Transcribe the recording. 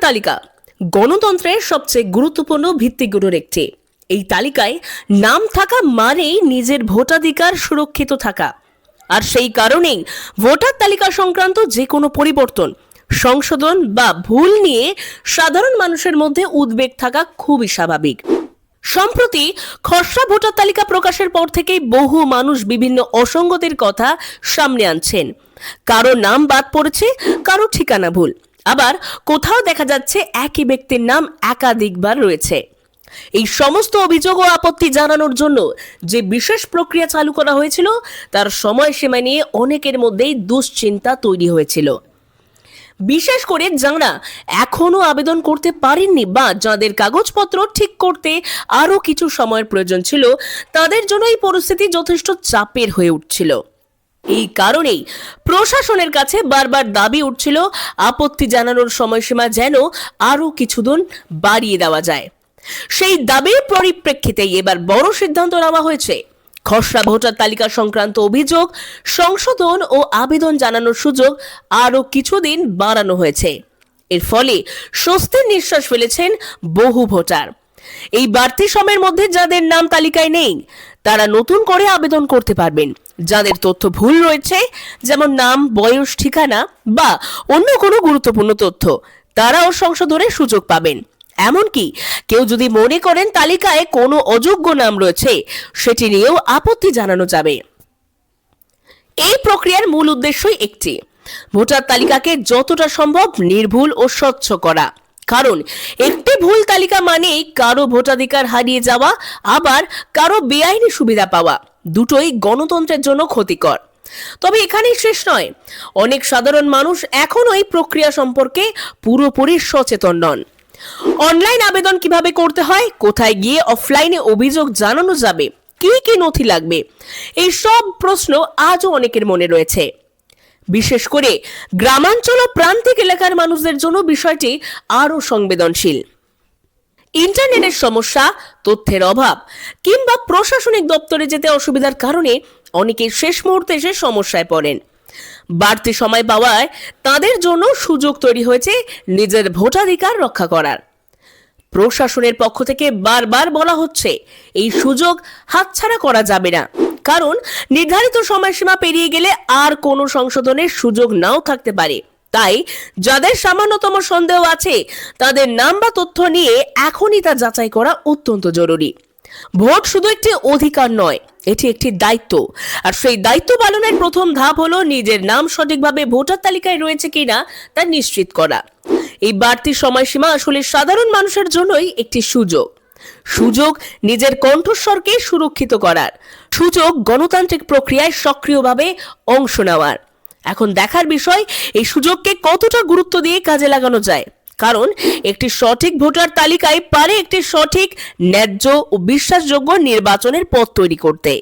তালিকা। গণতন্ত্রের সবচেয়ে গুরুত্বপূর্ণ ভিত্তিগুলোর একটি। এই তালিকায় নাম থাকা মানেই নিজের ভোটাধিকার সুরক্ষিত থাকা। আর সেই কারণেই ভোটার তালিকা সংক্রান্ত যে কোনো পরিবর্তন, সংশোধন বা ভুল নিয়ে সাধারণ মানুষের মধ্যে উদ্বেগ থাকা খুবই স্বাভাবিক। সম্প্রতি খসড়া ভোটার তালিকা প্রকাশের পর থেকেই বহু মানুষ বিভিন্ন অসঙ্গতির কথা সামনে আনছেন। কারও নাম বাদ পড়েছে, কারও ঠিকানা ভুল। আবার কোথাও দেখা যাচ্ছে একই ব্যক্তির নাম একাধিকবার রয়েছে। এই সমস্ত অভিযোগ ও আপত্তি জানানোর জন্য যে বিশেষ প্রক্রিয়া চালু করা হয়েছিল, তার সময়সীমা নিয়ে অনেকের মধ্যেই দুশ্চিন্তা তৈরি হয়েছিল। বিশেষ করে যাঁরা এখনও আবেদন করতে পারেননি বা যাদের কাগজপত্র ঠিক করতে আরও কিছু সময়ের প্রয়োজন ছিল, তাদের জন্য এই পরিস্থিতি যথেষ্ট চাপের হয়ে উঠছিল। এই কারণেই প্রশাসনের কাছে বারবার দাবি উঠছিল, আপত্তি জানানোর সময়সীমা যেন আরও কিছুদিন বাড়িয়ে দেওয়া যায়। সেই দাবির পরিপ্রেক্ষিতেই এবার বড় সিদ্ধান্ত নেওয়া হয়েছে। খসড়া ভোটার তালিকা সংক্রান্ত অভিযোগ, সংশোধন ও আবেদন জানানোর সুযোগ আরও কিছুদিন বাড়ানো হয়েছে। এর ফলে স্বস্তির নিঃশ্বাস ফেলেছেন বহু ভোটার। এই বাড়তি সময়ের মধ্যে যাদের নাম তালিকায় নেই, তারা নতুন করে আবেদন করতে পারবেন। যাদের তথ্য ভুল রয়েছে, যেমন নাম, বয়স, ঠিকানা বা অন্য কোনো গুরুত্বপূর্ণ তথ্য, তারাও সংশোধনের সুযোগ পাবেন। এমনকি কেউ যদি মনে করেন তালিকায় কোনো অযোগ্য নাম রয়েছে, সেটি নিয়েও আপত্তি জানানো যাবে। এই প্রক্রিয়ার মূল উদ্দেশ্যই একটি, ভোটার তালিকাকে যতটা সম্ভব নির্ভুল ও স্বচ্ছ করা। কারণ একটি ভুল তালিকা মানেই কারও ভোটাধিকার হারিয়ে যাওয়া, আবার কারও বেআইনি সুবিধা পাওয়া। দুটোই গণতন্ত্রের জন্য ক্ষতিকর। তবে এখানেই শেষ নয়। অনেক সাধারণ মানুষ এখনও এই প্রক্রিয়া সম্পর্কে পুরোপুরি সচেতন নন। অনলাইন আবেদন কীভাবে করতে হয়, কোথায় গিয়ে অফলাইনে অভিযোগ জানানো যাবে, কি কি নথি লাগবে, এই সব প্রশ্ন আজও অনেকের মনে রয়েছে। বিশেষ করে গ্রামাঞ্চল ও প্রান্তিক এলাকার মানুষদের জন্য বিষয়টি আরও সংবেদনশীল। ইন্টারনেটের সমস্যা, তথ্যের অভাব কিংবা প্রশাসনিক দপ্তরে যেতে অসুবিধার কারণে অনেকে শেষ মুহূর্তে এসে সমস্যায় পড়েন। বাড়তি সময় পাওয়ায় তাদের জন্য সুযোগ তৈরি হয়েছে নিজের ভোটাধিকার রক্ষা করার। প্রশাসনের পক্ষ থেকে বারবার বলা হচ্ছে, এই সুযোগ হাতছাড়া করা যাবে না। কারণ নির্ধারিত সময়সীমা পেরিয়ে গেলে আর কোনো সংশোধনের সুযোগ নাও থাকতে পারে। তাই যাদের সামান্যতম সন্দেহ আছে, তাদের নাম বা তথ্য নিয়ে এখনই তা যাচাই করা অত্যন্ত জরুরি। ভোট শুধু একটি অধিকার নয়, এটি একটি দায়িত্ব। আর সেই দায়িত্ব পালনের প্রথম ধাপ হলো নিজের নাম সঠিকভাবে ভোটার তালিকায় রয়েছে কিনা তা নিশ্চিত করা। এই বাড়তি সময়সীমা আসলে সাধারণ মানুষের জন্যই একটি সুযোগ। সুযোগ নিজের কণ্ঠস্বরকে সুরক্ষিত করার, সুযোগ গণতান্ত্রিক প্রক্রিয়ায় সক্রিয়ভাবে অংশ নেওয়ার। এখন দেখার বিষয়, এই সুযোগকে কতটা গুরুত্ব দিয়ে কাজে লাগানো যায়? কারণ একটি সঠিক ভোটার তালিকায় পারে একটি সঠিক, ন্যায্য ও বিশ্বাসযোগ্য নির্বাচনের পথ তৈরি করতে।